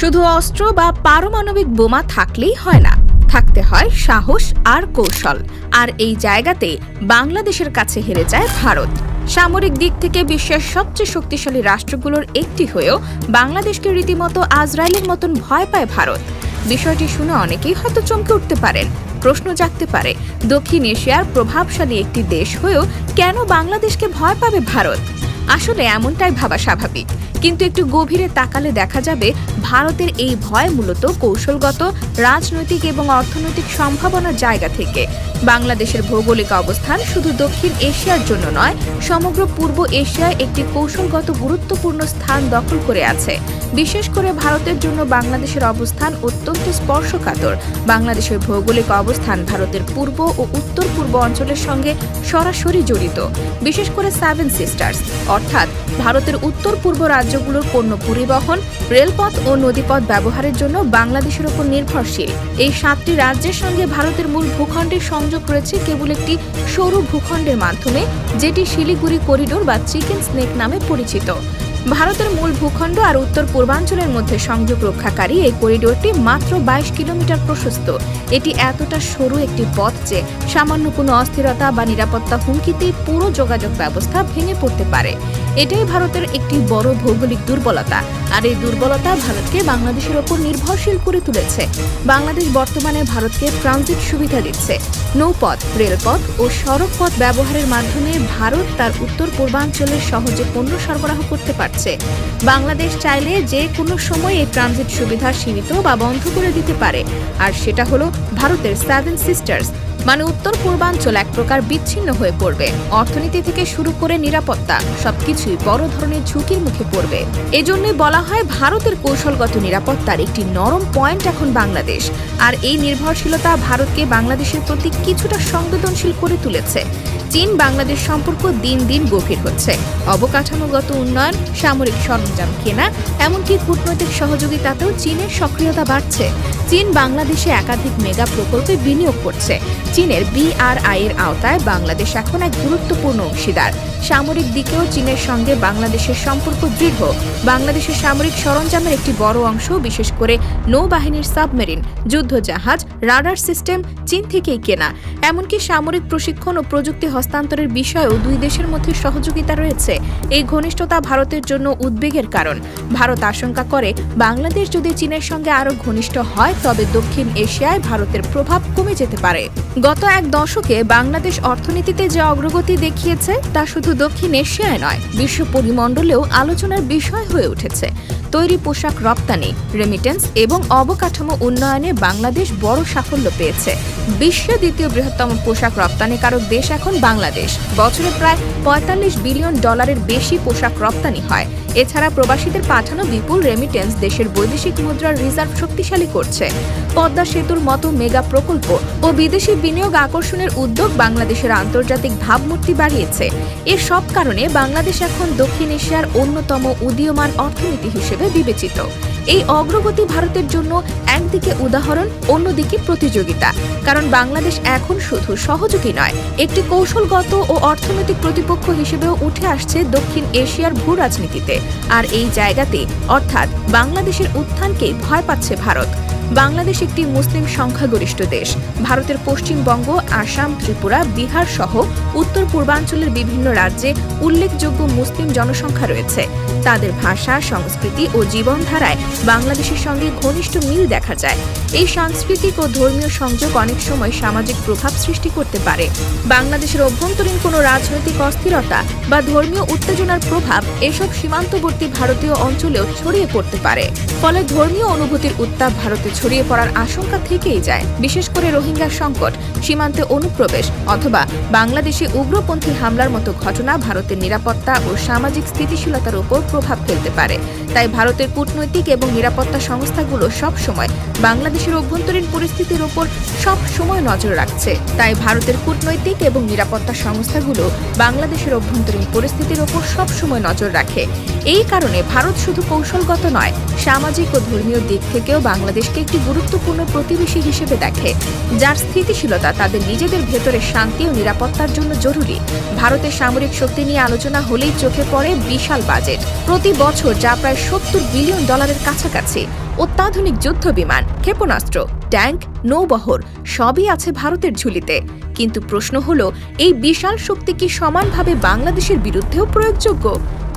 শুধু অস্ত্র বা পারমাণবিক বোমা থাকলেই হয় না। থাকতে হয় সাহস আর কৌশল। আর এই জায়গাতে বাংলাদেশের কাছে হেরে যায় ভারত। সামরিক দিক থেকে বিশ্বের সবচেয়ে শক্তিশালী রাষ্ট্রগুলোর একটি হয়েও বাংলাদেশকে রীতিমতো আজরাইলের মতন ভয় পায় ভারত। বিষয়টি শুনে অনেকেই হয়তো চমকে উঠতে পারেন। প্রশ্ন জাগতে পারে, দক্ষিণ এশিয়ার প্রভাবশালী একটি দেশ হয়েও কেন বাংলাদেশকে ভয় পাবে ভারত? আসলে এমনটাই ভাবা স্বাভাবিক। কিন্তু একটু গভীরে তাকালে দেখা যাবে ভারতের এই ভয় মূলত কৌশলগত, রাজনৈতিক এবং অর্থনৈতিক সম্ভাবনার জায়গা থেকে। বাংলাদেশের ভৌগোলিক অবস্থান শুধু দক্ষিণ এশিয়ার জন্য নয়, সমগ্র পূর্ব এশিয়ায় একটি কৌশলগত গুরুত্বপূর্ণ স্থান দখল করে আছে। বিশেষ করে ভারতের জন্য বাংলাদেশের অবস্থান অত্যন্ত স্পর্শকাতর। বাংলাদেশের ভৌগোলিক অবস্থান ভারতের পূর্ব ও উত্তর পূর্ব অঞ্চলের সঙ্গে সরাসরি জড়িত। বিশেষ করে সেভেন সিস্টার্স অর্থাৎ ভারতের উত্তর পূর্ব রাজ্যগুলোর পণ্য পরিবহন, রেলপথ ও নদীপথ ব্যবহারের জন্য বাংলাদেশের উপর নির্ভরশীল। এই সাতটি রাজ্যের সঙ্গে ভারতের মূল ভূখণ্ডের সংযোগ রয়েছে কেবল একটি সরু ভূখণ্ডের মাধ্যমে, যেটি শিলিগুড়ি করিডোর বা চিকেন স্নেক নামে পরিচিত। ভারতের মূল ভূখণ্ড আর উত্তর পূর্বাঞ্চলের মধ্যে সংযোগ রক্ষাকারী এই করিডোরটি মাত্র বাইশ কিলোমিটার প্রশস্ত। এটি এতটা সরু একটি পথ যে সামান্য কোনো অস্থিরতা বা নিরাপত্তা হুমকিতেই পুরো যোগাযোগ ব্যবস্থা ভেঙে পড়তে পারে। এটাই ভারতের একটি বড় ভৌগোলিক দুর্বলতা। আর এই দুর্বলতা ভারতকে বাংলাদেশের ওপর নির্ভরশীল করে তুলেছে। বাংলাদেশ বর্তমানে ভারতকে ট্রানজিট সুবিধা দিচ্ছে। নৌপথ, রেলপথ ও সড়ক পথ ব্যবহারের মাধ্যমে ভারত তার উত্তর পূর্বাঞ্চলে সহজে পণ্য সরবরাহ করতে পারছে। বাংলাদেশ চাইলে যে কোনো সময় এই ট্রানজিট সুবিধা সীমিত বা বন্ধ করে দিতে পারে। আর সেটা হলো ভারতের সেভেন সিস্টার্স মানে উত্তর পূর্বাঞ্চল এক প্রকার বিচ্ছিন্ন হয়ে পড়বে। অর্থনীতি থেকে শুরু করে নিরাপত্তা, সবকিছুই বড় ধরনের ঝুঁকির মুখে পড়বে। এজন্যই বলা হয় ভারতের কৌশলগত নিরাপত্তার একটি নরম পয়েন্ট এখন বাংলাদেশ। আর এই নির্ভরশীলতা ভারতকে বাংলাদেশের প্রতি কিছুটা সংবেদনশীল করে তুলেছে। চীন বাংলাদেশ সম্পর্ক দিন দিন গভীর হচ্ছে। অবকাঠামোগত উন্নয়ন, সামরিক সরঞ্জাম কেনা, এমনকি কূটনৈতিক সহযোগিতাতেও চীনের সক্রিয়তা বাড়ছে। চীন বাংলাদেশে একাধিক মেগা প্রকল্পে বিনিয়োগ করছে। চীনের বিআরআই এর আওতায় বাংলাদেশ এখন এক গুরুত্বপূর্ণ অংশীদার। সামরিক দিকেও চীনের সঙ্গে বাংলাদেশের সম্পর্ক দৃঢ়। বাংলাদেশের সামরিক সরঞ্জামের একটি বড় অংশ, বিশেষ করে নৌবাহিনীর সাবমেরিন, যুদ্ধজাহাজ, রাডার সিস্টেম চীন থেকেই কেনা। এমনকি সামরিক প্রশিক্ষণ ও প্রযুক্তি হস্তান্তরের বিষয়েও দুই দেশের মধ্যে সহযোগিতা রয়েছে। এই ঘনিষ্ঠতা ভারতের জন্য উদ্বেগের কারণ। ভারত আশঙ্কা করে, বাংলাদেশ যদি চীনের সঙ্গে আরও ঘনিষ্ঠ হয়, তবে দক্ষিণ এশিয়ায় ভারতের প্রভাব কমে যেতে পারে। গত এক দশকে বাংলাদেশ অর্থনীতিতে যে অগ্রগতি দেখিয়েছে, তা শুধু দক্ষিণ এশিয়ায় নয়, বিশ্ব পরিমণ্ডলেও আলোচনার বিষয় হয়ে উঠেছে। তৈরি পোশাক রপ্তানি রেমিটেন্স এবং অবকাঠামো উন্নয়নে বাংলাদেশ বড় সাফল্য পেয়েছে। বিশ্বে দ্বিতীয় বৃহত্তম পোশাক রপ্তানিকারক দেশ এখন বাংলাদেশ। বছরে প্রায় পঁয়তাল্লিশ বিলিয়ন ডলারের বেশি পোশাক রপ্তানি হয়। এছাড়া প্রবাসীদের পাঠানো বিপুল রেমিটেন্স দেশের বৈদেশিক মুদ্রার রিজার্ভ শক্তিশালী করছে। পদ্মা সেতুর মতো মেগা প্রকল্প ও বিদেশি বিনিয়োগ আকর্ষণের উদ্যোগ বাংলাদেশের আন্তর্জাতিক ভাবমূর্তি বাড়িয়েছে। এর সব কারণে বাংলাদেশ এখন দক্ষিণ এশিয়ার অন্যতম উদীয়মান অর্থনীতি হিসেবে বিবেচিত। এই অগ্রগতি ভারতের জন্য একদিকে উদাহরণ, অন্যদিকে প্রতিযোগিতা। কারণ বাংলাদেশ এখন শুধু সহযোগী নয়, একটি কৌশলগত ও অর্থনৈতিক প্রতিপক্ষ হিসেবেও উঠে আসছে দক্ষিণ এশিয়ার ভূ রাজনীতিতে। আর এই জায়গাতে, অর্থাৎ বাংলাদেশের উত্থানকে ভয় পাচ্ছে ভারত। বাংলাদেশ একটি মুসলিম সংখ্যাগরিষ্ঠ দেশ। ভারতের পশ্চিমবঙ্গ, আসাম, ত্রিপুরা, বিহার সহ উত্তর পূর্বাঞ্চলের বিভিন্ন রাজ্যে উল্লেখযোগ্য মুসলিম জনসংখ্যা রয়েছে। তাদের ভাষা, সংস্কৃতি ও জীবনধারায় বাংলাদেশের সঙ্গে ঘনিষ্ঠ মিল দেখা যায়। এই সাংস্কৃতিক ও ধর্মীয় সংযোগ অনেক সময় সামাজিক প্রভাব সৃষ্টি করতে পারে। বাংলাদেশের অভ্যন্তরীণ কোনো রাজনৈতিক অস্থিরতা বা ধর্মীয় উত্তেজনার প্রভাব এসব সীমান্তবর্তী ভারতীয় অঞ্চলেও ছড়িয়ে পড়তে পারে। ফলে ধর্মীয় অনুভূতির উত্তাপ ভারতে ছড়িয়ে পড়ার আশঙ্কা থেকেই যায়। বিশেষ করে রোহিঙ্গা সংকট, সীমান্তে অনুপ্রবেশ অথবা বাংলাদেশে উগ্রপন্থী হামলার মতো ঘটনা ভারতের নিরাপত্তা ও সামাজিক স্থিতিশীলতার উপর প্রভাব ফেলতে পারে। তাই ভারতের কূটনৈতিক এবং নিরাপত্তা সংস্থাগুলো সব সময় বাংলাদেশের অভ্যন্তরীণ পরিস্থিতির উপর সব সময় নজর রাখছে। তাই ভারতের কূটনৈতিক এবং নিরাপত্তা সংস্থাগুলো বাংলাদেশের অভ্যন্তরীণ পরিস্থিতির উপর সব সময় নজর রাখে। এই কারণে ভারত শুধু কৌশলগত নয়, সামাজিক ও ধর্মীয় দিক থেকেও বাংলাদেশকে একটি গুরুত্বপূর্ণ প্রতিবেশী হিসেবে দেখে। যার স্থিতিশীলতা তাদের নিজেদের ভেতরে শান্তি ও নিরাপত্তার জন্য জরুরি। ভারতের সামরিক শক্তি নিয়ে আলোচনা হলেই চোখে পড়ে বিশাল বাজেট। প্রতি বছর যা প্রায় সত্তর বিলিয়ন ডলারের কাছাকাছি। অত্যাধুনিক যুদ্ধ বিমান, ক্ষেপণাস্ত্র, ট্যাঙ্ক, নৌবহর সবই আছে ভারতের ঝুলিতে। কিন্তু প্রশ্ন হলো, এই বিশাল শক্তি কি সমানভাবে বাংলাদেশের বিরুদ্ধেও প্রয়োগযোগ্য?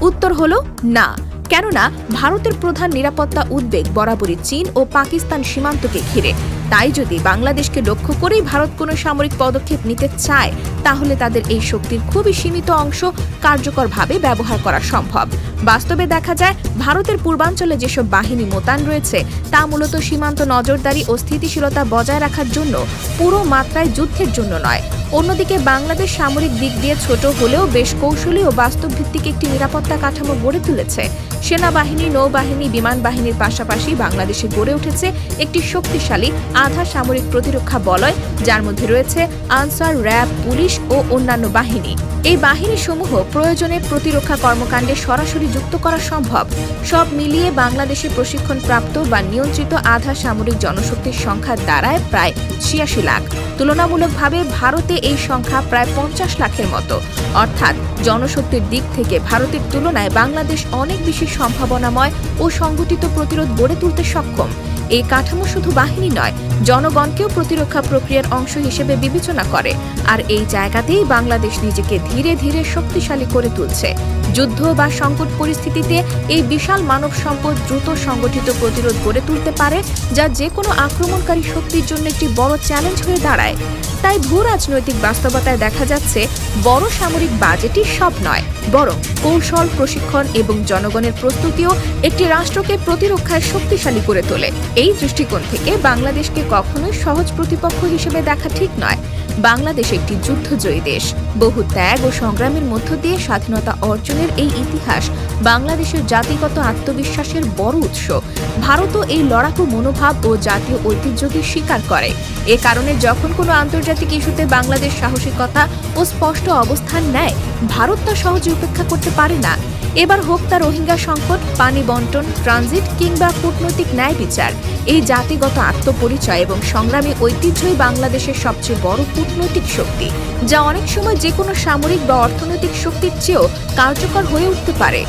উত্তর হলো, না। কেননা ভারতের প্রধান নিরাপত্তা উদ্বেগ বরাবরই চীন ও পাকিস্তান সীমান্তকে ঘিরে। তাই যদি বাংলাদেশকে লক্ষ্য করেই ভারত কোনো সামরিক পদক্ষেপ নিতে চায়, তাহলে তাদের এই শক্তির খুবই সীমিত অংশ কার্যকরভাবে ব্যবহার করা সম্ভব। বাস্তবে দেখা যায়, ভারতের পূর্বাঞ্চলে যেসব বাহিনী মোতায়েন রয়েছে, তা মূলত সীমান্ত নজরদারি ও স্থিতিশীলতা বজায় রাখার জন্য পুরো মাত্রায় যুদ্ধের জন্য নয়। অন্যদিকে বাংলাদেশ সামরিক দিক দিয়ে ছোট হলেও বেশ কৌশলী ও বাস্তবভিত্তিক একটি নিরাপত্তা কাঠামো গড়ে তুলেছে। সেনাবাহিনী, নৌবাহিনী, বিমান বাহিনীর পাশাপাশি বাংলাদেশে গড়ে উঠেছে একটি শক্তিশালী আধা সামরিক প্রতিরক্ষা বলয়, যার মধ্যে রয়েছে আনসার, র্যাব, পুলিশ ও অন্যান্য বাহিনী। এই বাহিনীসমূহ প্রয়োজনে প্রতিরক্ষা কর্মকাণ্ডে সরাসরি যুক্ত করা সম্ভব। সব মিলিয়ে বাংলাদেশে প্রশিক্ষণপ্রাপ্ত বা নিয়ন্ত্রিত আধা সামরিক জনশক্তির সংখ্যা দাঁড়ায় প্রায় ছিয়াশি লাখ। তুলনামূলকভাবে ভারতে এই সংখ্যা প্রায় পঞ্চাশ লাখের মতো। অর্থাৎ জনশক্তির দিক থেকে ভারতের তুলনায় বাংলাদেশ অনেক বেশি সম্ভাবনাময় ও সংগঠিত প্রতিরোধ গড়ে তুলতে সক্ষম। এই কাঠামো শুধু বাহিনী নয়, জনগণকেও প্রতিরক্ষা প্রক্রিয়ার অংশ হিসেবে বিবেচনা করে। আর এই জায়গাতেই বাংলাদেশ নিজেকে ধীরে ধীরে শক্তিশালী করে তুলছে। যুদ্ধ বা সংকট পরিস্থিতিতে এই বিশাল মানব সম্পদ দ্রুত সংগঠিত প্রতিরোধ গড়ে তুলতে পারে, যা যে কোনো আক্রমণকারী শক্তির জন্য একটি বড় চ্যালেঞ্জ হয়ে দাঁড়ায়। তাই ভূ রাজনৈতিক বাস্তবতায় দেখা যাচ্ছে বড় সামরিক বাজেটই সব নয়, বরং কৌশল, প্রশিক্ষণ এবং জনগণের প্রস্তুতিও একটি রাষ্ট্রকে প্রতিরক্ষায় শক্তিশালী করে তোলে। এই দৃষ্টিকোণ থেকে বাংলাদেশকে কখনোই সহজ প্রতিপক্ষ হিসেবে দেখা ঠিক নয়। বাংলাদেশ একটি যুদ্ধজয়ী দেশ। বহু ত্যাগ ও সংগ্রামের মধ্য দিয়ে স্বাধীনতা অর্জনের এই ইতিহাস বাংলাদেশের জাতিগত আত্মবিশ্বাসের বড় উৎস। ভারতও এই লড়াকু মনোভাব ও জাতীয় ঐতিহ্যকে স্বীকার করে। এ কারণে যখন কোনো আন্তর্জাতিক ইস্যুতে বাংলাদেশ সাহসিকতা ও স্পষ্ট অবস্থান নেয়, ভারত তা সহজে উপেক্ষা করতে পারে না। এবার হোক তা রোহিঙ্গা সংকট, পানি বন্টন, ট্রানজিট কিংবা কূটনৈতিক ন্যায় বিচার। এই জাতিগত আত্মপরিচয় এবং সংগ্রামী ঐতিহ্যই বাংলাদেশের সবচেয়ে বড় কূটনৈতিক শক্তি, যা অনেক সময় যে কোনো সামরিক বা অর্থনৈতিক শক্তির চেয়েও কার্যকর হয়ে উঠতে পারে।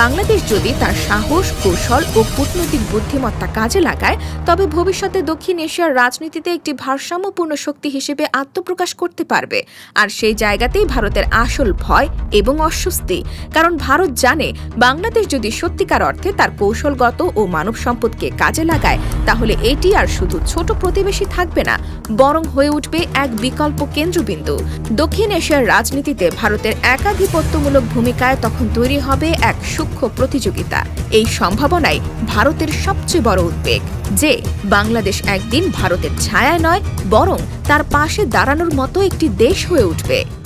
বাংলাদেশ যদি তার সাহস, কৌশল ও কূটনৈতিক বুদ্ধিমত্তা কাজে লাগায়, তবে ভবিষ্যতে দক্ষিণ এশিয়ার রাজনীতিতে একটি ভারসাম্যপূর্ণ শক্তি হিসেবে আত্মপ্রকাশ করতে পারবে। আর সেই জায়গাতেই ভারতের আসল ভয় এবং অস্বস্তি। কারণ ভারত জানে, বাংলাদেশ যদি সত্যিকার অর্থে তার কৌশলগত ও মানব সম্পদকে কাজে লাগায়, তাহলে এটি আর শুধু ছোট প্রতিবেশী থাকবে না বরং হয়ে উঠবে এক বিকল্প কেন্দ্রবিন্দু। দক্ষিণ এশিয়ার রাজনীতিতে ভারতের একাধিপত্যমূলক ভূমিকায় তখন তৈরি হবে এক সূক্ষ্ম প্রতিযোগিতা। এই সম্ভাবনাই ভারতের সবচেয়ে বড় উদ্বেগ যে বাংলাদেশ একদিন ভারতের ছায়া নয়, বরং তার পাশে দাঁড়ানোর মতো একটি দেশ হয়ে উঠবে।